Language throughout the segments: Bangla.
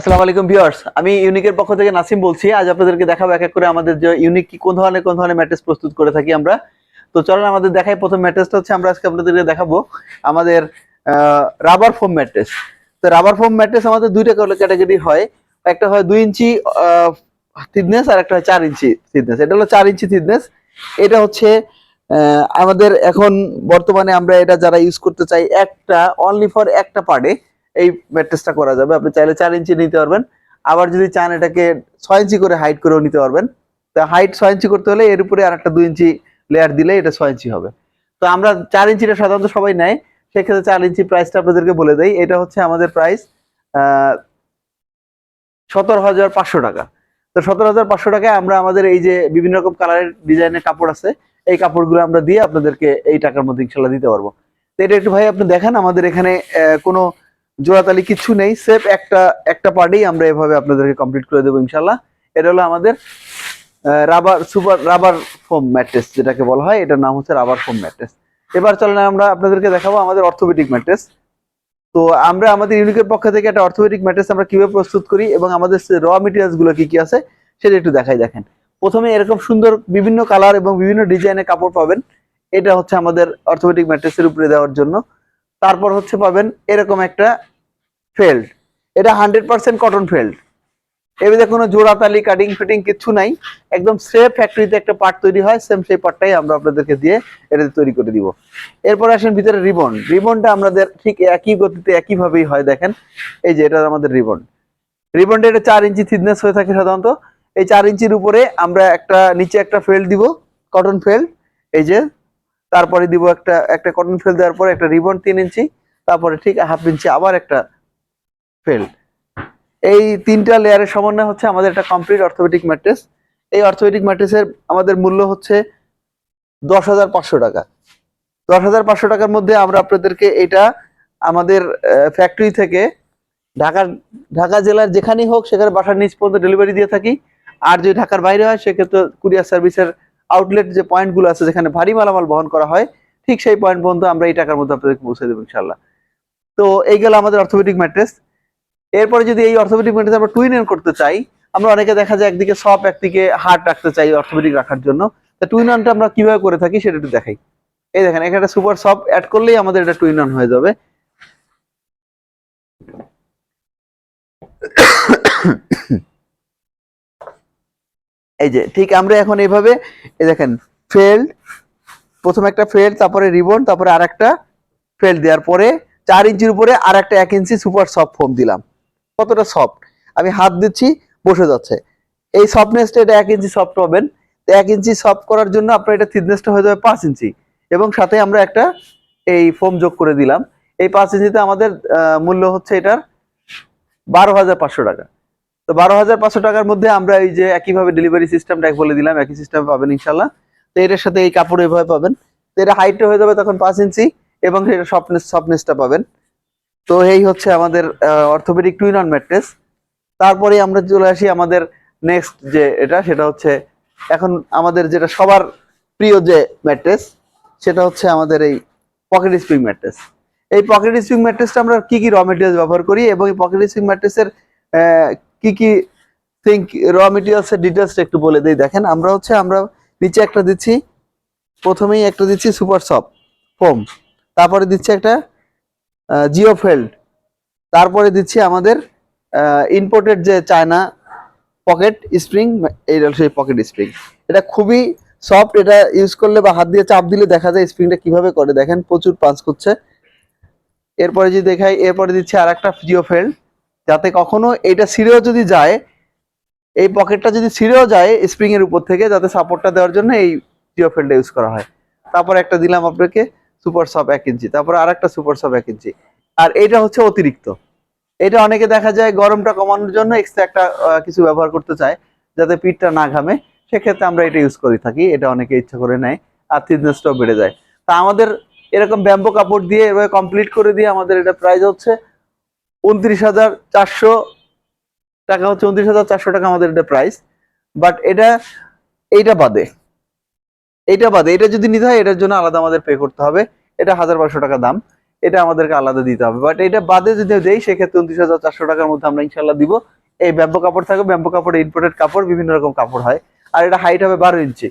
আসসালামু আলাইকুম ভিউয়ার্স, আমি ইউনিকের পক্ষ থেকে নাসিম বলছি। আজ আপনাদেরকে দেখাবো এক এক করে আমাদের যে ইউনিক কি, কোন ধরনের কোন ধরনের ম্যাট্রেস প্রস্তুত করে থাকি আমরা। তো চলেন, আমাদের দেখাই প্রথম ম্যাট্রেসটা হচ্ছে, আমরা আজকে আপনাদেরকে দেখাবো আমাদের রাবার ফোম ম্যাট্রেস। তো রাবার ফোম ম্যাট্রেস আমাদের দুইটা ক্যাটাগরি হয়। একটা হয় দুই ইঞ্চি থিকনেস আর একটা হয় চার ইঞ্চি থিকনেস এটা হলো চার ইঞ্চি থিকনেস এটা হচ্ছে আমাদের এখন বর্তমানে আমরা এটা যারা ইউজ করতে চাই, একটা অনলি ফর একটা পার্টে। এই ম্যাট্রেসটা করা যাবে। আপনি চাইলে চার ইঞ্চি নিতে পারবেন। আবার যদি চান এটাকে ছয় ইঞ্চি করে হাইট করেও নিতে পারবেন। তা হাইট ছয় ইঞ্চি করতে হলে এর উপরে আর একটা দুই ইঞ্চি লেয়ার দিলে এটা ছয় ইঞ্চি হবে। তো আমরা চার ইঞ্চিটা সাধারণত সবাই নেয়। সেক্ষেত্রে চার ইঞ্চি প্রাইসটা আপনাদেরকে বলে দেই। এটা হচ্ছে আমাদের প্রাইস সতেরো হাজার পাঁচশো টাকা। তো সতেরো হাজার পাঁচশো টাকায় আমরা আমাদের এই যে বিভিন্ন রকম কালারের ডিজাইনের কাপড় আছে, এই কাপড়গুলো আমরা দিয়ে আপনাদেরকে এই টাকার মধ্যে ইনশাল্লাহ দিতে পারব। তো এটা একটু ভাই আপনি দেখেন, আমাদের এখানে কোনো জোড়াতালি কিছু নেই, সেফ একটা একটা পার্টেই আমরা এভাবে আপনাদেরকে কমপ্লিট করে দেবো ইনশাল্লাহ এটা হলো আমাদের rubber super rubber foam mattress যেটাকে বলা হয়, এটার নাম হচ্ছে রাবার ফোম ম্যাট্রেস এবার চলেন আমরা আপনাদেরকে দেখাবো আমাদের অর্থোপেডিক ম্যাট্রেস তো আমরা আমাদের ইউনিকের পক্ষ থেকে একটা অর্থোপেডিক ম্যাট্রেস আমরা কীভাবে প্রস্তুত করি এবং আমাদের র মেটেরিয়ালসগুলো কি কি আছে, সেটা একটু দেখাই দেখেন। প্রথমে এরকম সুন্দর বিভিন্ন কালার এবং বিভিন্ন ডিজাইনের কাপড় পাবেন। এটা হচ্ছে আমাদের অর্থোপেডিক ম্যাট্রেসের উপরে দেওয়ার জন্য। তারপর হচ্ছে পাবেন এরকম একটা ফেল্ড। এটা হান্ড্রেড পার্সেন্ট কটন ফেল্ড এবারে কোনো জোড়াতালি কাটিং ফিটিং কিছু নাই। একদম সেফ ফ্যাক্টরিতে একটা পার্ট তৈরি হয় সেম সেই পার্টটাই আমরা আপনাদেরকে দিয়ে এটাতে তৈরি করে দিব। এরপর আসেন ভিতরে রিবন রিবনটা আমাদের ঠিক একই গতিতে, একইভাবেই হয়, দেখেন। এই যে, এটা আমাদের রিবন রিবনটা এটা চার ইঞ্চি থিকনেস হয়ে থাকে সাধারণত। এই চার ইঞ্চির উপরে আমরা একটা, নিচে একটা ফেল্ড দিব কটন ফেল্ড এই যে, তারপরে দিব একটা একটা কটন ফেল দেওয়ার পরে একটা রিবন তিন ইঞ্চি। তারপরে ঠিক হাফ ইঞ্চি আবার একটা ফেল এই তিনটা লেয়ারের সমন্বয় হচ্ছে আমাদের একটা কমপ্লিট অর্থোপেডিক ম্যাট্রেস এই অর্থোপেডিক ম্যাট্রেসের আমাদের মূল্য হচ্ছে দশ হাজার পাঁচশো টাকা। দশ হাজার পাঁচশো টাকার মধ্যে আমরা আপনাদেরকে এটা আমাদের ফ্যাক্টরি থেকে ঢাকার, ঢাকা জেলার যেখানেই হোক, সেখানে বাসার নিচ পর্যন্ত ডেলিভারি দিয়ে থাকি। আর যদি ঢাকার বাইরে হয়, সেক্ষেত্রে কুরিয়ার সার্ভিসের আউটলেট যে পয়েন্টগুলো আছে, যেখানে ভারী মালামাল বহন করা হয়, ঠিক সেই পয়েন্ট পর্যন্ত আমরা এই টাকার মধ্যে আপনাদেরকে পৌঁছে দেবো ইনশাল্লাহ তো এই গেল আমাদের অর্থোপেডিক ম্যাট্রেস এরপরে যদি এই অর্থোপেডিক ম্যাট্রেস আমরা টুইন এন করতে চাই, আমরা অনেকে দেখা যায় একদিকে সব একদিকে হার্ট রাখতে চাই অর্থোপেডিক রাখার জন্য। টুইন অনটা আমরা কীভাবে করে থাকি সেটা একটু দেখাই। এই দেখেন, এখানে সুপার সপ অ্যাড করলেই আমাদের এটা টুইন অন হয়ে যাবে। এই যে, ঠিক আমরা এখন এইভাবে, এই দেখেন ফেল্ড প্রথম একটা ফেল্ড তারপরে রিবন তারপরে আর একটা ফেল্ড দেওয়ার পরে চার ইঞ্চির উপরে আর একটা এক ইঞ্চি সুপার সফট ফোম দিলাম। কতটা সফট আমি হাত দিচ্ছি, বসে যাচ্ছে। এই সফটনেসটা এটা এক ইঞ্চি সফট পাবেন। তো এক ইঞ্চি সফট করার জন্য আপনার এটা থিকনেসটা হয়ে যাবে পাঁচ ইঞ্চি এবং সাথে আমরা একটা এই ফোম যোগ করে দিলাম। এই পাঁচ ইঞ্চিতে আমাদের মূল্য হচ্ছে এটার বারো হাজার পাঁচশো টাকা। তো বারো হাজার পাঁচশো টাকার মধ্যে আমরা এই যে একইভাবে ডেলিভারি সিস্টেমটা বলে দিলাম, একই সিস্টেম পাবেন ইনশাল্লাহ তো এটার সাথে এই কাপড় এভাবে পাবেন। তো এটা হাইটটা হয়ে যাবে তখন পাঁচ ইঞ্চি এবং এটা সফটনেস সফটনেসটা পাবেন। তো এই হচ্ছে আমাদের অর্থোপেডিক টুইন অন ম্যাট্রেস তারপরে আমরা চলে আসি আমাদের নেক্সট যে এটা, সেটা হচ্ছে এখন আমাদের যেটা সবার প্রিয় যে ম্যাট্রেস সেটা হচ্ছে আমাদের এই পকেট স্প্রিং ম্যাট্রেস এই পকেট স্প্রিং ম্যাট্রেসটা আমরা কি কি র মেটেরিয়াল ব্যবহার করি এবং এই পকেট স্প্রিং ম্যাট্রেসের কি কি থিঙ্ক র মেটেরিয়ালস এর ডিটেলসটা একটু বলে দিই। দেখেন, আমরা হচ্ছে, আমরা নিচে একটা দিচ্ছি, প্রথমেই একটা দিচ্ছি সুপার সফট ফোম তারপরে দিচ্ছি একটা জিও ফেল্ড তারপরে দিচ্ছি আমাদের ইম্পোর্টেড যে চায়না পকেট স্প্রিং, এইটা সেই পকেট স্প্রিং। এটা খুবই সফট এটা ইউজ করলে বা হাত দিয়ে চাপ দিলে দেখা যায় স্প্রিংটা কীভাবে করে। দেখেন প্রচুর পাঞ্চ করছে। এরপরে যদি দেখাই, এরপরে দিচ্ছি আর একটা জিও ফেল্ড যাতে কখনো এটা ছিঁড়েও যদি যায়, এই পকেটটা যদি ছিঁড়েও যায় স্প্রিং এর উপর থেকে, যাতে সাপোর্টটা দেওয়ার জন্য এই জিও ফেল্ডটা ইউজ করা হয়। তারপর একটা দিলাম আপনাকে সুপার সব এক ইঞ্চি, তারপর আর একটা সুপার সব এক ইঞ্চি। আর এটা হচ্ছে অতিরিক্ত। এটা অনেকে দেখা যায় গরমটা কমানোর জন্য এক্সট্রা একটা কিছু ব্যবহার করতে চায়, যাতে পিঠটা না ঘামে। সেক্ষেত্রে আমরা এটা ইউজ করে থাকি, এটা অনেকে ইচ্ছা করে নেয়, আর থিকনেসটাও বেড়ে যায়। তা আমাদের এরকম ব্যাম্বো কাপড় দিয়ে এভাবে কমপ্লিট করে দিয়ে আমাদের এটা প্রাইস হচ্ছে উনত্রিশ হাজার চারশো টাকা, হচ্ছে উনত্রিশ হাজার চারশো টাকা আমাদের এটা প্রাইস বাট এটা, এইটা বাদে। এইটা বাদে, এটা যদি নিতে হয়, এটার জন্য আলাদা আমাদের পে করতে হবে। এটা হাজার বারোশো টাকা দাম। এটা আমাদেরকে আলাদা দিতে হবে। বাট এটা বাদে যদি দেই, সেক্ষেত্রে উনত্রিশ হাজার চারশো টাকার মধ্যে আমরা ইনশাল্লাহ দিব। এই ব্যাম্বো কাপড় থাকবে, ব্যাম্বো কাপড় ইম্পোর্টেড কাপড়, বিভিন্ন রকম কাপড় হয়। আর এটা হাইট হবে বারো ইঞ্চি।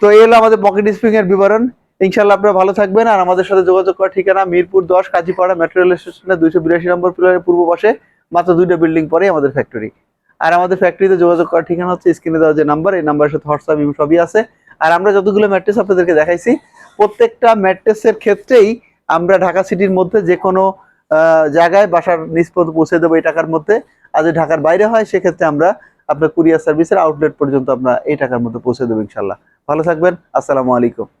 তো এই হলো আমাদের পকেট স্প্রিং এর বিবরণ। ইনশাল্লাহ আপনারা ভালো থাকবেন। আর আমাদের সাথে যোগাযোগ করার ঠিকানা মিরপুর দশ, কাজীপাড়া মেট্রো রেল স্টেশনে দুইশো বিরাশি নম্বর পিলারের পূর্ব পাশে। মাত্র দুইটা বিল্ডিং পরে আমাদের ফ্যাক্টরি আর আমাদের ফ্যাক্টরিতে যোগাযোগ করার ঠিকানা হচ্ছে স্ক্রিনে দেওয়া যে নাম্বার এই নাম্বারের সাথে হোয়াটসঅ্যাপ ইমো সবই আছে। আর আমরা যতগুলো ম্যাট্রেস আপনাদেরকে দেখাইছি, প্রত্যেকটা ম্যাট্রেসের ক্ষেত্রেই আমরা ঢাকা সিটির মধ্যে যে কোনো জায়গায় বাসার নিচ পৌঁছে দেবো এই টাকার মধ্যে। আর যদি ঢাকার বাইরে হয়, সেক্ষেত্রে আমরা আপনার কুরিয়ার সার্ভিসের আউটলেট পর্যন্ত আমরা এই টাকার মধ্যে পৌঁছে দেবো ইনশাল্লাহ ভালো থাকবেন, আসসালামু আলাইকুম।